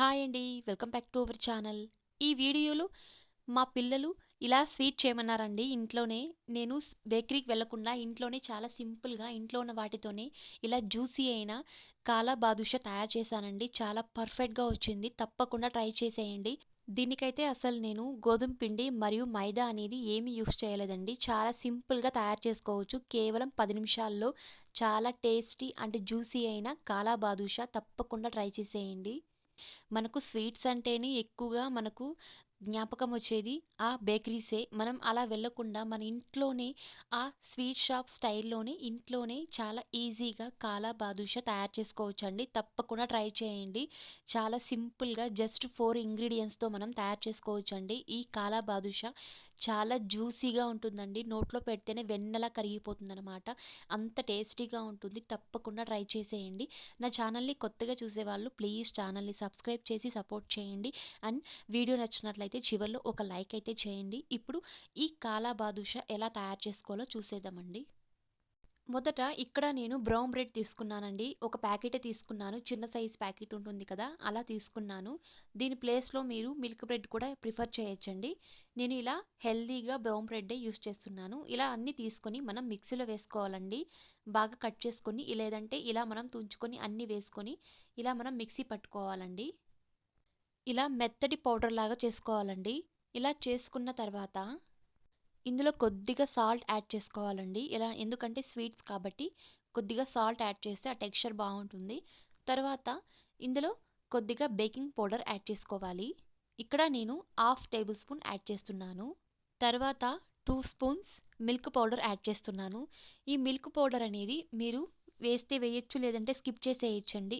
Hi అండి welcome back to our channel. ఈ వీడియోలో మా పిల్లలు ఇలా స్వీట్ చేయమన్నారండి ఇంట్లోనే. నేను బేకరీకి వెళ్ళకుండా ఇంట్లోనే చాలా సింపుల్గా ఇంట్లో ఉన్న వాటితోనే ఇలా జ్యూసీ అయిన కాలా బాదుషా తయారు చేశానండి. చాలా పర్ఫెక్ట్గా వచ్చింది. తప్పకుండా ట్రై చేసేయండి. దీనికైతే అసలు నేను గోధుమ పిండి మరియు మైదా అనేది ఏమీ యూస్ చేయలేదండి. చాలా సింపుల్గా తయారు చేసుకోవచ్చు. కేవలం పది నిమిషాల్లో చాలా టేస్టీ అంటే జ్యూసీ అయిన కాలా బాదుష తప్పకుండా ట్రై చేసేయండి. మనకు స్వీట్స్ అంటేనే ఎక్కువగా మనకు జ్ఞాపకం వచ్చేది ఆ బేకరీసే. మనం అలా వెళ్ళకుండా మన ఇంట్లోనే ఆ స్వీట్ షాప్ స్టైల్లోనే ఇంట్లోనే చాలా ఈజీగా కాలా బాదుషా తయారు చేసుకోవచ్చు అండి తప్పకుండా ట్రై చేయండి. చాలా సింపుల్గా జస్ట్ ఫోర్ ఇంగ్రీడియంట్స్తో మనం తయారు చేసుకోవచ్చు అండి ఈ కాలా బాదుషా చాలా జ్యూసీగా ఉంటుందండి. నోట్లో పెడితేనే వెన్నెలా కరిగిపోతుంది అనమాట అంత టేస్టీగా ఉంటుంది. తప్పకుండా ట్రై చేసేయండి. నా ఛానల్ని కొత్తగా చూసేవాళ్ళు ప్లీజ్ ఛానల్ని సబ్స్క్రైబ్ చేసి సపోర్ట్ చేయండి. అండ్ వీడియో నచ్చినట్లయితే అయితే చివరిలో ఒక లైక్ అయితే చేయండి. ఇప్పుడు ఈ కాలా బాదుషా ఎలా తయారు చేసుకోవాలో చూసేద్దామండి. మొదట ఇక్కడ నేను బ్రౌన్ బ్రెడ్ తీసుకున్నానండి. ఒక ప్యాకెటే తీసుకున్నాను. చిన్న సైజ్ ప్యాకెట్ ఉంటుంది కదా అలా తీసుకున్నాను. దీని ప్లేస్లో మీరు మిల్క్ బ్రెడ్ కూడా ప్రిఫర్ చేయొచ్చండి. నేను ఇలా హెల్దీగా బ్రౌన్ బ్రెడ్డే యూస్ చేస్తున్నాను. ఇలా అన్నీ తీసుకొని మనం మిక్సీలో వేసుకోవాలండి. బాగా కట్ చేసుకొని లేదంటే ఇలా మనం తుంచుకొని అన్నీ వేసుకొని ఇలా మనం మిక్సీ పట్టుకోవాలండి. ఇలా మెత్తటి పౌడర్ లాగా చేసుకోవాలండి. ఇలా చేసుకున్న తర్వాత ఇందులో కొద్దిగా సాల్ట్ యాడ్ చేసుకోవాలండి. ఇలా ఎందుకంటే స్వీట్స్ కాబట్టి కొద్దిగా సాల్ట్ యాడ్ చేస్తే ఆ టెక్స్చర్ బాగుంటుంది. తర్వాత ఇందులో కొద్దిగా బేకింగ్ పౌడర్ యాడ్ చేసుకోవాలి. ఇక్కడ నేను హాఫ్ టేబుల్ స్పూన్ యాడ్ చేస్తున్నాను. తర్వాత two spoons milk powder add చేస్తున్నాను. ఈ మిల్క్ పౌడర్ అనేది మీరు వేస్తే వేయచ్చు లేదంటే స్కిప్ చేసేయచ్చండి.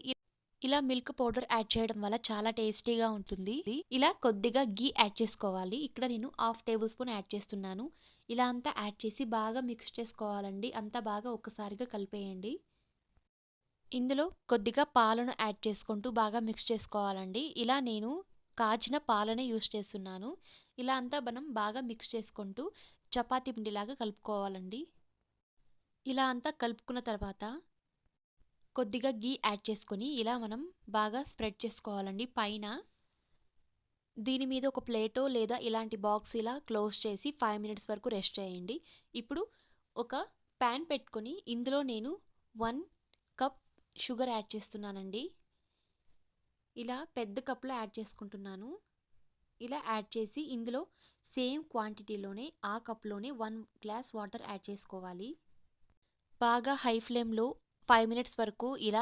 ఇలా మిల్క్ పౌడర్ యాడ్ చేయడం వల్ల చాలా టేస్టీగా ఉంటుంది. ఇలా కొద్దిగా గీ యాడ్ చేసుకోవాలి. ఇక్కడ నేను హాఫ్ టేబుల్ స్పూన్ యాడ్ చేస్తున్నాను. ఇలా అంతా యాడ్ చేసి బాగా మిక్స్ చేసుకోవాలండి. అంతా బాగా ఒక్కసారిగా కలిపేయండి. ఇందులో కొద్దిగా పాలను యాడ్ చేసుకుంటూ బాగా మిక్స్ చేసుకోవాలండి. ఇలా నేను కాచిన పాలనే యూస్ చేస్తున్నాను. ఇలా అంతా మనం బాగా మిక్స్ చేసుకుంటూ చపాతీ పిండిలాగా కలుపుకోవాలండి. ఇలా అంతా కలుపుకున్న తర్వాత కొద్దిగా గీ యాడ్ చేసుకొని ఇలా మనం బాగా స్ప్రెడ్ చేసుకోవాలండి. పైన దీని మీద ఒక ప్లేటో లేదా ఇలాంటి బాక్స్ ఇలా క్లోజ్ చేసి ఫైవ్ మినిట్స్ వరకు రెస్ట్ చేయండి. ఇప్పుడు ఒక ప్యాన్ పెట్టుకొని ఇందులో నేను వన్ కప్ షుగర్ యాడ్ చేస్తున్నానండి. ఇలా పెద్ద కప్లో యాడ్ చేసుకుంటున్నాను. ఇలా యాడ్ చేసి ఇందులో సేమ్ క్వాంటిటీలోనే ఆ కప్లోనే వన్ గ్లాస్ వాటర్ యాడ్ చేసుకోవాలి. బాగా హై ఫ్లేమ్లో ఫైవ్ మినిట్స్ వరకు ఇలా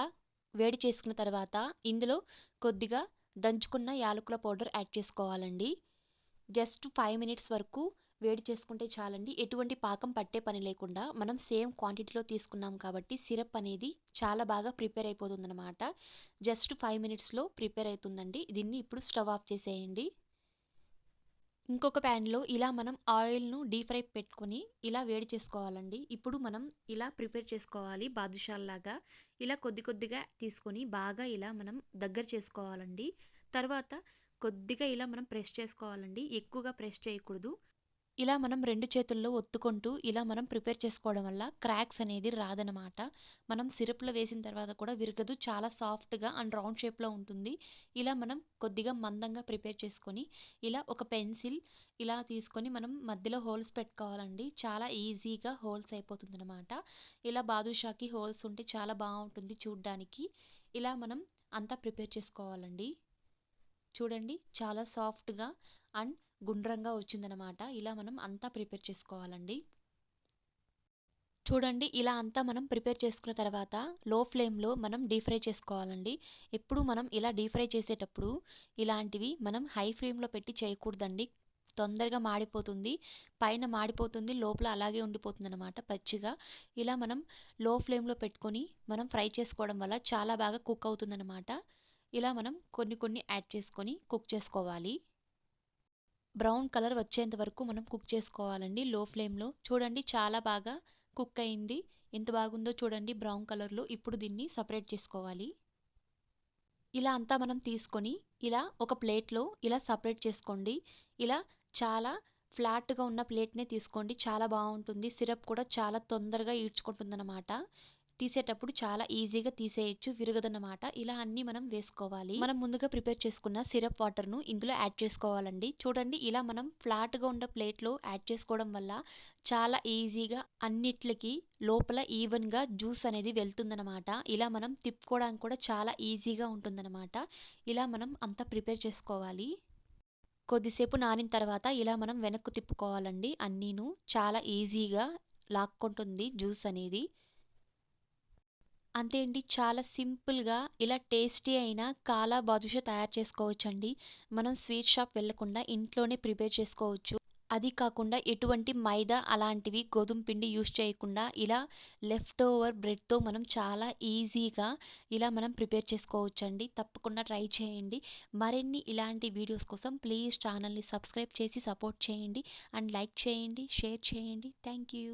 వేడి చేసుకున్న తర్వాత ఇందులో కొద్దిగా దంచుకున్న యాలకుల పౌడర్ యాడ్ చేసుకోవాలండి. జస్ట్ ఫైవ్ మినిట్స్ వరకు వేడి చేసుకుంటే చాలండి. ఎటువంటి పాకం పట్టే పని లేకుండా మనం సేమ్ క్వాంటిటీలో తీసుకున్నాం కాబట్టి సిరప్ అనేది చాలా బాగా ప్రిపేర్ అయిపోతుందన్నమాట. జస్ట్ ఫైవ్ మినిట్స్లో ప్రిపేర్ అవుతుందండి. దీన్ని ఇప్పుడు స్టవ్ ఆఫ్ చేసేయండి. ఇంకొక ప్యాన్లో ఇలా మనం ఆయిల్ను డీప్ ఫ్రై పెట్టుకొని ఇలా వేడి చేసుకోవాలండి. ఇప్పుడు మనం ఇలా ప్రిపేర్ చేసుకోవాలి బాదుషాల్లాగా. ఇలా కొద్ది కొద్దిగా తీసుకొని బాగా ఇలా మనం దగ్గర చేసుకోవాలండి. తర్వాత కొద్దిగా ఇలా మనం ప్రెస్ చేసుకోవాలండి. ఎక్కువగా ప్రెస్ చేయకూడదు. ఇలా మనం రెండు చేతుల్లో ఒత్తుకుంటూ ఇలా మనం ప్రిపేర్ చేసుకోవడం వల్ల క్రాక్స్ అనేది రాదనమాట మనం సిరప్లో వేసిన తర్వాత కూడా విరగదు. చాలా సాఫ్ట్గా అండ్ రౌండ్ షేప్లో ఉంటుంది. ఇలా మనం కొద్దిగా మందంగా ప్రిపేర్ చేసుకొని ఇలా ఒక పెన్సిల్ ఇలా తీసుకొని మనం మధ్యలో హోల్స్ పెట్టుకోవాలండి. చాలా ఈజీగా హోల్స్ అయిపోతుంది అనమాట ఇలా బాదుషాకి హోల్స్ ఉంటే చాలా బాగుంటుంది చూడ్డానికి. ఇలా మనం అంతా ప్రిపేర్ చేసుకోవాలండి. చూడండి చాలా సాఫ్ట్గా అండ్ గుండ్రంగా వచ్చిందనమాట ఇలా మనం అంతా ప్రిపేర్ చేసుకోవాలండి. చూడండి ఇలా అంతా మనం ప్రిపేర్ చేసుకున్న తర్వాత లో ఫ్లేమ్లో మనం డీప్ ఫ్రై చేసుకోవాలండి. ఎప్పుడు మనం ఇలా డీప్ ఫ్రై చేసేటప్పుడు ఇలాంటివి మనం హై ఫ్లేమ్లో పెట్టి చేయకూడదండి. తొందరగా మాడిపోతుంది. పైన మాడిపోతుంది లోపల అలాగే ఉండిపోతుంది అనమాట పచ్చిగా. ఇలా మనం లో ఫ్లేమ్లో పెట్టుకొని మనం ఫ్రై చేసుకోవడం వల్ల చాలా బాగా కుక్ అవుతుందన్నమాట. ఇలా మనం కొన్ని కొన్ని యాడ్ చేసుకొని కుక్ చేసుకోవాలి. బ్రౌన్ కలర్ వచ్చేంత వరకు మనం కుక్ చేసుకోవాలండి. లో ఫ్లేమ్లో. చూడండి చాలా బాగా కుక్ అయింది. ఎంత బాగుందో చూడండి బ్రౌన్ కలర్లో. ఇప్పుడు దీన్ని సపరేట్ చేసుకోవాలి. ఇలా అంతా మనం తీసుకొని ఇలా ఒక ప్లేట్లో ఇలా సపరేట్ చేసుకోండి. ఇలా చాలా ఫ్లాట్గా ఉన్న ప్లేట్నే తీసుకోండి. చాలా బాగుంటుంది. సిరప్ కూడా చాలా తొందరగా ఈడ్చుకుంటుందన్నమాట. తీసేటప్పుడు చాలా ఈజీగా తీసేయొచ్చు విరగదన్నమాట. ఇలా అన్నీ మనం వేసుకోవాలి. మనం ముందుగా ప్రిపేర్ చేసుకున్న సిరప్ వాటర్ను ఇందులో యాడ్ చేసుకోవాలండి. చూడండి ఇలా మనం ఫ్లాట్గా ఉన్న ప్లేట్లో యాడ్ చేసుకోవడం వల్ల చాలా ఈజీగా అన్నిట్లకి లోపల ఈవెన్గా జ్యూస్ అనేది వెళ్తుందనమాట ఇలా మనం తిప్పుకోవడానికి కూడా చాలా ఈజీగా ఉంటుందన్నమాట. ఇలా మనం అంతా ప్రిపేర్ చేసుకోవాలి. కొద్దిసేపు నానిన తర్వాత ఇలా మనం వెనక్కు తిప్పుకోవాలండి. అన్నీను చాలా ఈజీగా లాక్కుంటుంది జ్యూస్ అనేది. అంతే అండి చాలా సింపుల్గా ఇలా టేస్టీ అయిన కాలా బాదుషా తయారు చేసుకోవచ్చండి. మనం స్వీట్ షాప్ వెళ్ళకుండా ఇంట్లోనే ప్రిపేర్ చేసుకోవచ్చు. అది కాకుండా ఎటువంటి మైదా అలాంటివి గోధుమ పిండి యూస్ చేయకుండా ఇలా లెఫ్ట్ ఓవర్ బ్రెడ్తో మనం చాలా ఈజీగా ఇలా మనం ప్రిపేర్ చేసుకోవచ్చండి. తప్పకుండా ట్రై చేయండి. మరిన్ని ఇలాంటి వీడియోస్ కోసం ప్లీజ్ ఛానల్ని సబ్స్క్రైబ్ చేసి సపోర్ట్ చేయండి. అండ్ లైక్ చేయండి షేర్ చేయండి. Thank you.